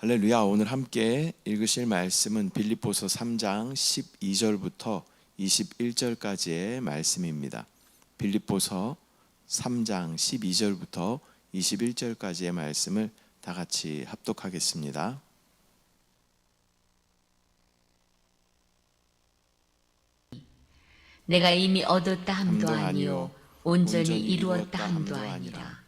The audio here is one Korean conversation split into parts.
할렐루야. 오늘 함께 읽으실 말씀은 빌립보서 3장 12절부터 21절까지의 말씀입니다. 빌립보서 3장 12절부터 21절까지의 말씀을 다 같이 합독하겠습니다. 내가 이미 얻었다 함도 아니요 온전히 이루었다 함도 아니라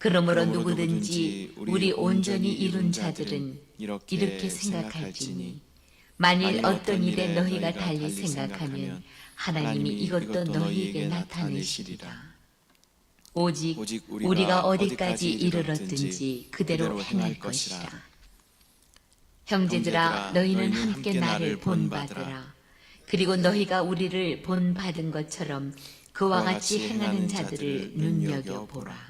그러므로 누구든지 우리 온전히 이룬 자들은 이렇게 생각할지니 만일 어떤 일에 너희가 달리 생각하면 하나님이 이것도 너희에게 나타내시리라. 오직 우리가 어디까지 이르렀든지 그대로 행할 것이라. 형제들아 너희는 함께 나를 본받으라. 그리고 너희가 우리를 본받은 것처럼 그와 같이 행하는 자들을 눈여겨보라.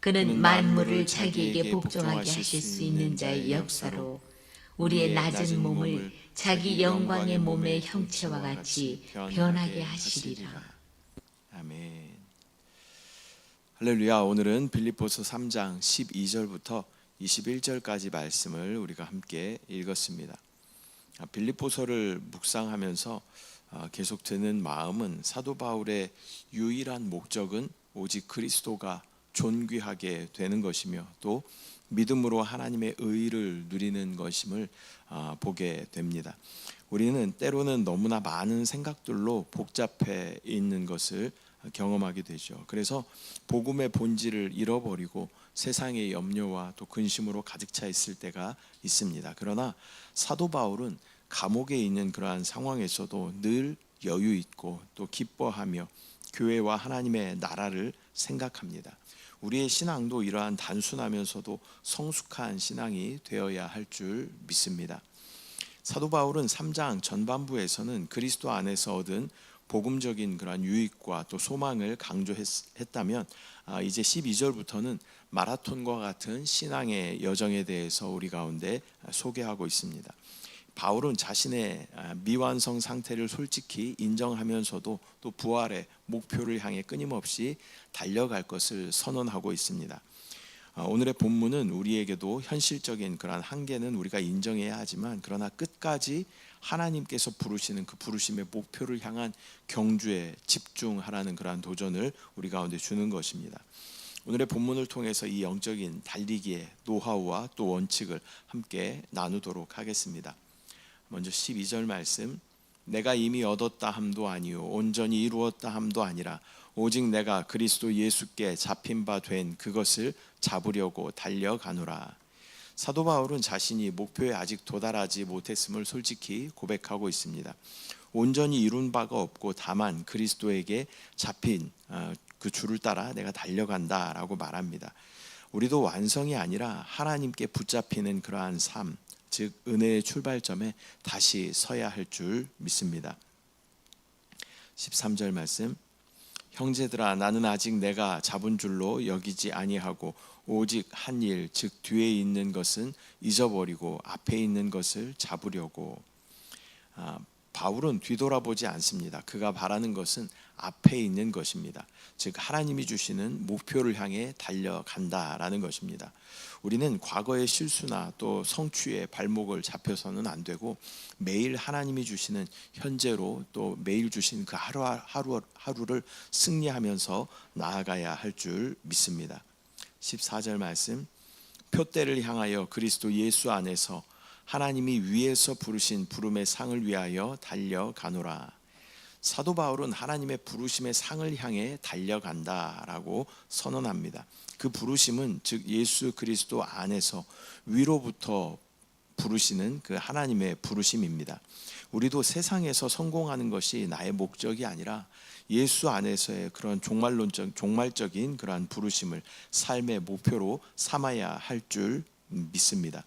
그는 만물을 자기에게 복종하게 하실 수 있는 자의 역사로 우리의 낮은 몸을 자기 영광의 몸의 형체와 같이 변하게 하시리라. 아멘. 할렐루야. 오늘은 빌립보서 3장 12절부터 21절까지 말씀을 우리가 함께 읽었습니다. 아, 빌립보서를 묵상하면서 아, 계속 드는 마음은 사도 바울의 유일한 목적은 오직 그리스도가 존귀하게 되는 것이며 또 믿음으로 하나님의 의를 누리는 것임을 아, 보게 됩니다. 우리는 때로는 너무나 많은 생각들로 복잡해 있는 것을 경험하게 되죠. 그래서 복음의 본질을 잃어버리고 세상의 염려와 또 근심으로 가득 차 있을 때가 있습니다. 그러나 사도 바울은 감옥에 있는 그러한 상황에서도 늘 여유 있고 또 기뻐하며 교회와 하나님의 나라를 생각합니다. 우리의 신앙도 이러한 단순하면서도 성숙한 신앙이 되어야 할 줄 믿습니다. 사도 바울은 3장 전반부에서는 그리스도 안에서 얻은 복음적인 그러한 유익과 또 소망을 강조했다면 아, 이제 12절부터는 마라톤과 같은 신앙의 여정에 대해서 우리 가운데 소개하고 있습니다. 바울은 자신의 아, 미완성 상태를 솔직히 인정하면서도 또 부활의 목표를 향해 끊임없이 달려갈 것을 선언하고 있습니다. 아, 오늘의 본문은 우리에게도 현실적인 그러한 한계는 우리가 인정해야 하지만 그러나 끝까지 하나님께서 부르시는 그 부르심의 목표를 향한 경주에 집중하라는 그러한 도전을 우리 가운데 주는 것입니다. 오늘의 본문을 통해서 이 영적인 달리기의 노하우와 또 원칙을 함께 나누도록 하겠습니다. 먼저 12절 말씀 내가 이미 얻었다 함도 아니요 온전히 이루었다 함도 아니라 오직 내가 그리스도 예수께 잡힌 바 된 그것을 잡으려고 달려가노라. 사도 바울은 자신이 목표에 아직 도달하지 못했음을 솔직히 고백하고 있습니다. 온전히 이룬 바가 없고 다만 그리스도에게 잡힌 어, 그 줄을 따라 내가 달려간다라고 말합니다. 우리도 완성이 아니라 하나님께 붙잡히는 그러한 삶, 즉 은혜의 출발점에 다시 서야 할 줄 믿습니다. 13절 말씀 형제들아 나는 아직 내가 잡은 줄로 여기지 아니하고 오직 한 일 즉 뒤에 있는 것은 잊어버리고 앞에 있는 것을 잡으려고 아, 바울은 뒤돌아보지 않습니다. 그가 바라는 것은 앞에 있는 것입니다. 즉 하나님이 주시는 목표를 향해 달려간다라는 것입니다. 우리는 과거의 실수나 또 성취의 발목을 잡혀서는 안 되고 매일 하나님이 주시는 현재로 또 매일 주신 그 하루 하루 하루를 승리하면서 나아가야 할 줄 믿습니다. 14절 말씀 표대를 향하여 그리스도 예수 안에서 하나님이 위에서 부르신 부름의 상을 위하여 달려가노라. 사도 바울은 하나님의 부르심의 상을 향해 달려간다라고 선언합니다. 그 부르심은 즉 예수 그리스도 안에서 위로부터 부르시는 그 하나님의 부르심입니다. 우리도 세상에서 성공하는 것이 나의 목적이 아니라 예수 안에서의 그런 종말론적 종말적인 그러한 부르심을 삶의 목표로 삼아야 할 줄 믿습니다.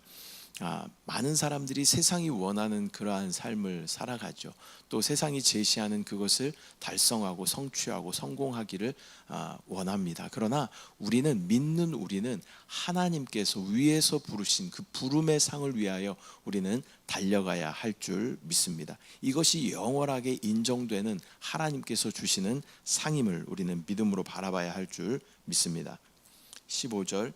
아, 많은 사람들이 세상이 원하는 그러한 삶을 살아가죠. 또 세상이 제시하는 그것을 달성하고 성취하고 성공하기를 아, 원합니다. 그러나 우리는 믿는 우리는 하나님께서 위에서 부르신 그 부름의 상을 위하여 우리는 달려가야 할 줄 믿습니다. 이것이 영원하게 인정되는 하나님께서 주시는 상임을 우리는 믿음으로 바라봐야 할 줄 믿습니다. 15절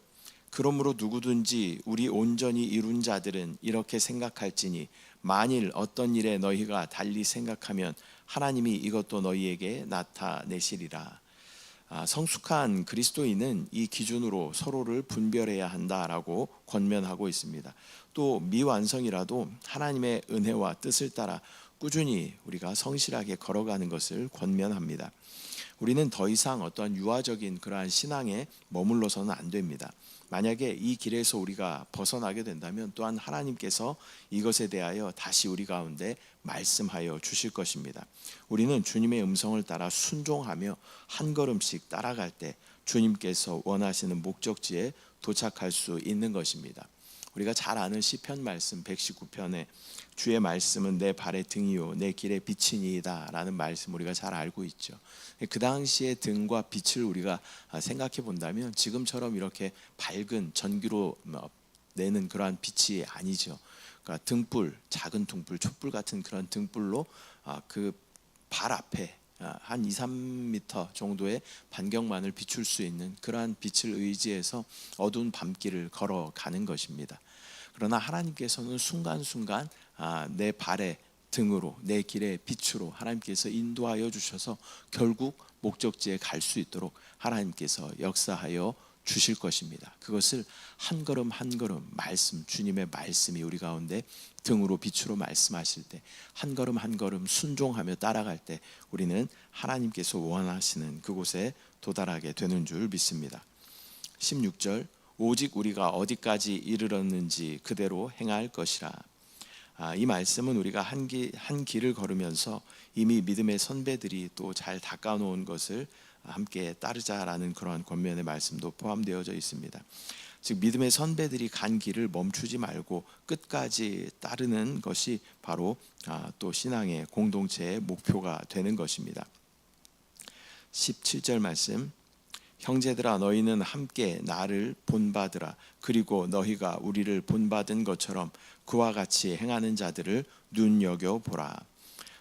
그러므로 누구든지 우리 온전히 이룬 자들은 이렇게 생각할지니 만일 어떤 일에 너희가 달리 생각하면 하나님이 이것도 너희에게 나타내시리라. 아, 성숙한 그리스도인은 이 기준으로 서로를 분별해야 한다라고 권면하고 있습니다. 또 미완성이라도 하나님의 은혜와 뜻을 따라 꾸준히 우리가 성실하게 걸어가는 것을 권면합니다. 우리는 더 이상 어떠한 유아적인 그러한 신앙에 머물러서는 안 됩니다. 만약에 이 길에서 우리가 벗어나게 된다면 또한 하나님께서 이것에 대하여 다시 우리 가운데 말씀하여 주실 것입니다. 우리는 주님의 음성을 따라 순종하며 한 걸음씩 따라갈 때 주님께서 원하시는 목적지에 도착할 수 있는 것입니다. 우리가 잘 아는 시편 말씀 119편에 주의 말씀은 내 발의 등이요 내 길의 빛이니이다라는 말씀 우리가 잘 알고 있죠. 그 당시의 등과 빛을 우리가 생각해 본다면 지금처럼 이렇게 밝은 전기로 내는 그러한 빛이 아니죠. 그러니까 등불, 작은 등불, 촛불 같은 그런 등불로 그 발 앞에 한 2, 3m 정도의 반경만을 비출 수 있는 그러한 빛을 의지해서 어두운 밤길을 걸어가는 것입니다. 그러나 하나님께서는 순간순간 아, 내 발의 등으로 내 길의 빛으로 하나님께서 인도하여 주셔서 결국 목적지에 갈 수 있도록 하나님께서 역사하여 주실 것입니다. 그것을 한 걸음 한 걸음 말씀 주님의 말씀이 우리 가운데 등으로 빛으로 말씀하실 때 한 걸음 한 걸음 순종하며 따라갈 때 우리는 하나님께서 원하시는 그곳에 도달하게 되는 줄 믿습니다. 16절 오직 우리가 어디까지 이르렀는지 그대로 행할 것이라. 아, 이 말씀은 우리가 한, 기, 한 길을 걸으면서 이미 믿음의 선배들이 또 잘 닦아놓은 것을 함께 따르자라는 그러한 권면의 말씀도 포함되어져 있습니다. 즉 믿음의 선배들이 간 길을 멈추지 말고 끝까지 따르는 것이 바로 아, 또 신앙의 공동체의 목표가 되는 것입니다. 17절 말씀 형제들아 너희는 함께 나를 본받으라 그리고 너희가 우리를 본받은 것처럼 그와 같이 행하는 자들을 눈여겨 보라.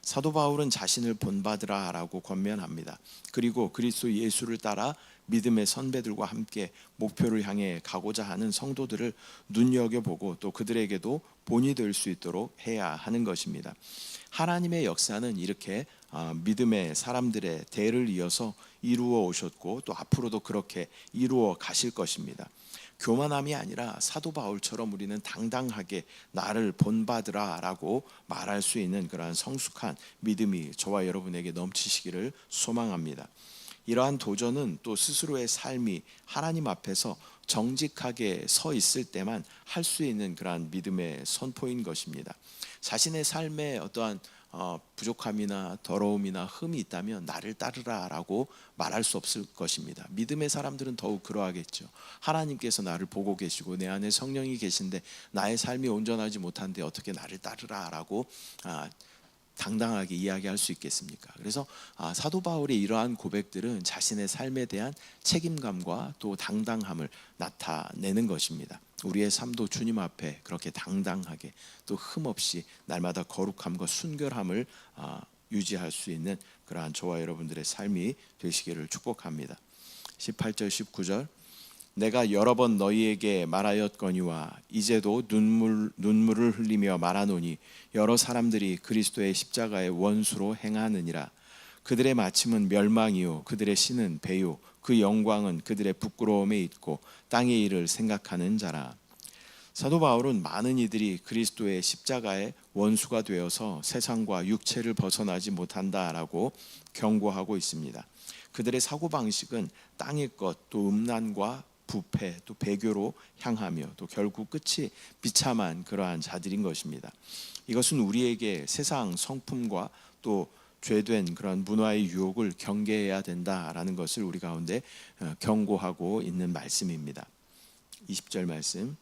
사도 바울은 자신을 본받으라 라고 권면합니다. 그리고 그리스도 예수를 따라 믿음의 선배들과 함께 목표를 향해 가고자 하는 성도들을 눈여겨 보고 또 그들에게도 본이 될 수 있도록 해야 하는 것입니다. 하나님의 역사는 이렇게 아, 믿음의 사람들의 대를 이어서 이루어 오셨고 또 앞으로도 그렇게 이루어 가실 것입니다. 교만함이 아니라 사도 바울처럼 우리는 당당하게 나를 본받으라라고 말할 수 있는 그러한 성숙한 믿음이 저와 여러분에게 넘치시기를 소망합니다. 이러한 도전은 또 스스로의 삶이 하나님 앞에서 정직하게 서 있을 때만 할 수 있는 그러한 믿음의 선포인 것입니다. 자신의 삶에 어떠한 어, 부족함이나 더러움이나 흠이 있다면 나를 따르라라고 말할 수 없을 것입니다. 믿음의 사람들은 더욱 그러하겠죠. 하나님께서 나를 보고 계시고 내 안에 성령이 계신데 나의 삶이 온전하지 못한데 어떻게 나를 따르라라고 아, 당당하게 이야기할 수 있겠습니까? 그래서 아, 사도 바울의 이러한 고백들은 자신의 삶에 대한 책임감과 또 당당함을 나타내는 것입니다. 우리의 삶도 주님 앞에 그렇게 당당하게 또 흠없이 날마다 거룩함과 순결함을 아, 유지할 수 있는 그러한 저와 여러분들의 삶이 되시기를 축복합니다. 18절 19절 내가 여러 번 너희에게 말하였거니와 이제도 눈물 눈물을 흘리며 말하노니 여러 사람들이 그리스도의 십자가의 원수로 행하느니라 그들의 마침은 멸망이요 그들의 신은 배요 그 영광은 그들의 부끄러움에 있고 땅의 일을 생각하는 자라 사도 바울은 많은 이들이 그리스도의 십자가의 원수가 되어서 세상과 육체를 벗어나지 못한다라고 경고하고 있습니다. 그들의 사고 방식은 땅의 것, 또 음란과 부패, 또 배교로 향하며 또 결국 끝이 비참한 그러한 자들인 것입니다. 이것은 우리에게 세상 성품과 또 죄된 그런 문화의 유혹을 경계해야 된다라는 것을 우리 가운데 어, 경고하고 있는 말씀입니다. 20절 말씀.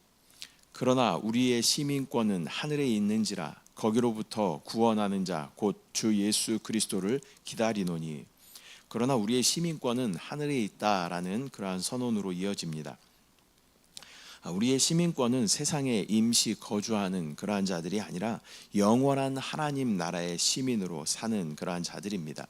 그러나 우리의 시민권은 하늘에 있는지라 거기로부터 구원하는 자 곧 주 예수 그리스도를 기다리노니 그러나 우리의 시민권은 하늘에 있다라는 그러한 선언으로 이어집니다. 아, 우리의 시민권은 세상에 임시 거주하는 그러한 자들이 아니라 영원한 하나님 나라의 시민으로 사는 그러한 자들입니다.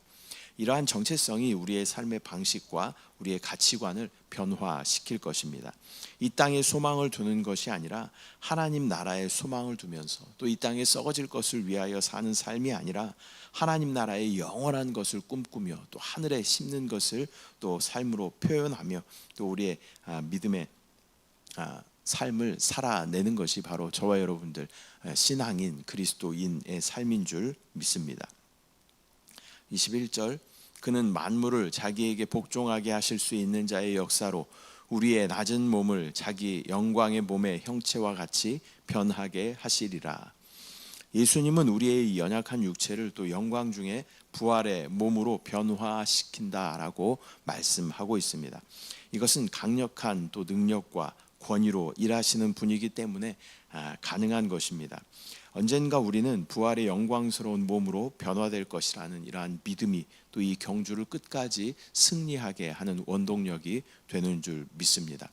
이러한 정체성이 우리의 삶의 방식과 우리의 가치관을 변화시킬 것입니다. 이 땅에 소망을 두는 것이 아니라 하나님 나라에 소망을 두면서 또 이 땅에 썩어질 것을 위하여 사는 삶이 아니라 하나님 나라의 영원한 것을 꿈꾸며 또 하늘에 심는 것을 또 삶으로 표현하며 또 우리의 아, 믿음의 아, 삶을 살아내는 것이 바로 저와 여러분들 아, 신앙인 그리스도인의 삶인 줄 믿습니다. 21절 그는 만물을 자기에게 복종하게 하실 수 있는 자의 역사로 우리의 낮은 몸을 자기 영광의 몸의 형체와 같이 변하게 하시리라. 예수님은 우리의 이 연약한 육체를 또 영광 중에 부활의 몸으로 변화시킨다라고 말씀하고 있습니다. 이것은 강력한 또 능력과 권위로 일하시는 분이기 때문에 아, 가능한 것입니다. 언젠가 우리는 부활의 영광스러운 몸으로 변화될 것이라는 이러한 믿음이 또 이 경주를 끝까지 승리하게 하는 원동력이 되는 줄 믿습니다.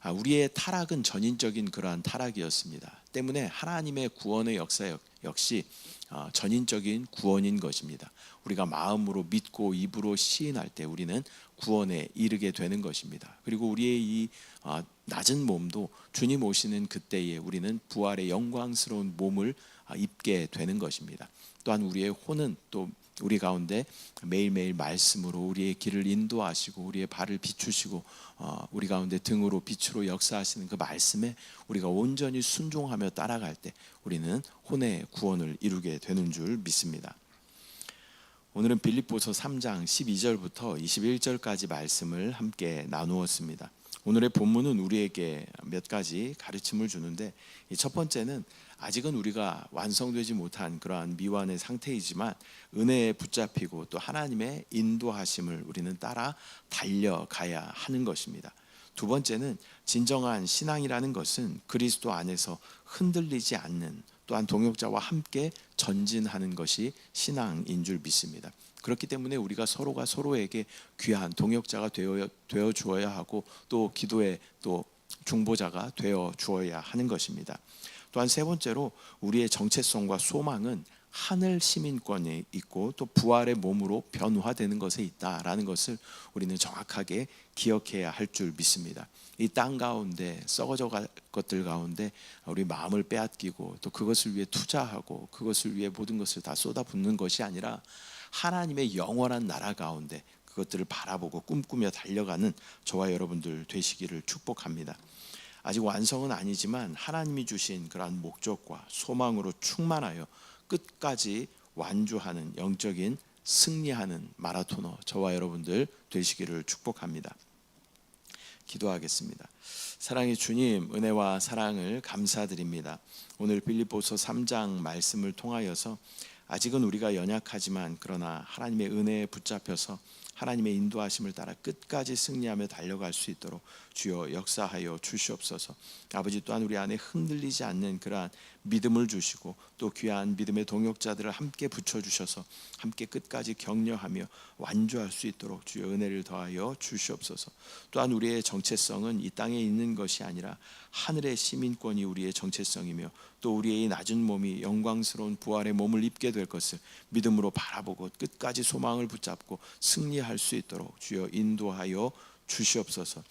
아, 우리의 타락은 전인적인 그러한 타락이었습니다. 때문에 하나님의 구원의 역사 역- 역시 어, 전인적인 구원인 것입니다. 우리가 마음으로 믿고 입으로 시인할 때 우리는 구원에 이르게 되는 것입니다. 그리고 우리의 이 어, 낮은 몸도 주님 오시는 그때에 우리는 부활의 영광스러운 몸을 아, 입게 되는 것입니다. 또한 우리의 혼은 또 우리 가운데 매일매일 말씀으로 우리의 길을 인도하시고 우리의 발을 비추시고 어, 우리 가운데 등으로 빛으로 역사하시는 그 말씀에 우리가 온전히 순종하며 따라갈 때 우리는 혼의 구원을 이루게 되는 줄 믿습니다. 오늘은 빌립보서 3장 12절부터 21절까지 말씀을 함께 나누었습니다. 오늘의 본문은 우리에게 몇 가지 가르침을 주는데 이첫 번째는 아직은 우리가 완성되지 못한 그러한 미완의 상태이지만 은혜에 붙잡히고 또 하나님의 인도하심을 우리는 따라 달려가야 하는 것입니다. 두 번째는 진정한 신앙이라는 것은 그리스도 안에서 흔들리지 않는 또한 동역자와 함께 전진하는 것이 신앙인 줄 믿습니다. 그렇기 때문에 우리가 서로가 서로에게 귀한 동역자가 되어 되어 주어야 하고 또 기도의 또 중보자가 되어 주어야 하는 것입니다. 또한 세 번째로 우리의 정체성과 소망은 하늘 시민권에 있고 또 부활의 몸으로 변화되는 것에 있다라는 것을 우리는 정확하게 기억해야 할 줄 믿습니다. 이 땅 가운데 썩어져 갈 것들 가운데 우리 마음을 빼앗기고 또 그것을 위해 투자하고 그것을 위해 모든 것을 다 쏟아붓는 것이 아니라 하나님의 영원한 나라 가운데 그것들을 바라보고 꿈꾸며 달려가는 저와 여러분들 되시기를 축복합니다. 아직 완성은 아니지만 하나님이 주신 그러한 목적과 소망으로 충만하여 끝까지 완주하는 영적인 승리하는 마라토너 저와 여러분들 되시기를 축복합니다. 기도하겠습니다. 사랑의 주님, 은혜와 사랑을 감사드립니다. 오늘 빌립보서 3장 말씀을 통하여서 아직은 우리가 연약하지만 그러나 하나님의 은혜에 붙잡혀서 하나님의 인도하심을 따라 끝까지 승리하며 달려갈 수 있도록 주여 역사하여 주시옵소서. 아버지 또한 우리 안에 흔들리지 않는 그러한 믿음을 주시고 또 귀한 믿음의 동역자들을 함께 붙여 주셔서 함께 끝까지 격려하며 완주할 수 있도록 주여 은혜를 더하여 주시옵소서. 또한 우리의 정체성은 이 땅에 있는 것이 아니라 하늘의 시민권이 우리의 정체성이며 또 우리의 이 낮은 몸이 영광스러운 부활의 몸을 입게 될 것을 믿음으로 바라보고 끝까지 소망을 붙잡고 승리할 수 있도록 주여 인도하여 주시옵소서.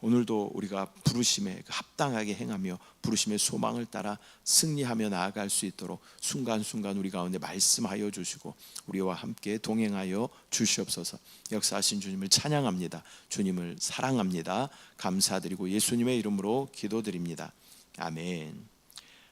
오늘도 우리가 부르심에 그 합당하게 행하며 부르심의 소망을 따라 승리하며 나아갈 수 있도록 순간순간 우리 가운데 말씀하여 주시고 우리와 함께 동행하여 주시옵소서. 역사하신 주님을 찬양합니다. 주님을 사랑합니다. 감사드리고 예수님의 이름으로 기도드립니다. 아멘.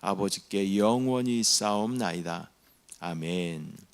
아버지께 영원히 싸움나이다 아멘.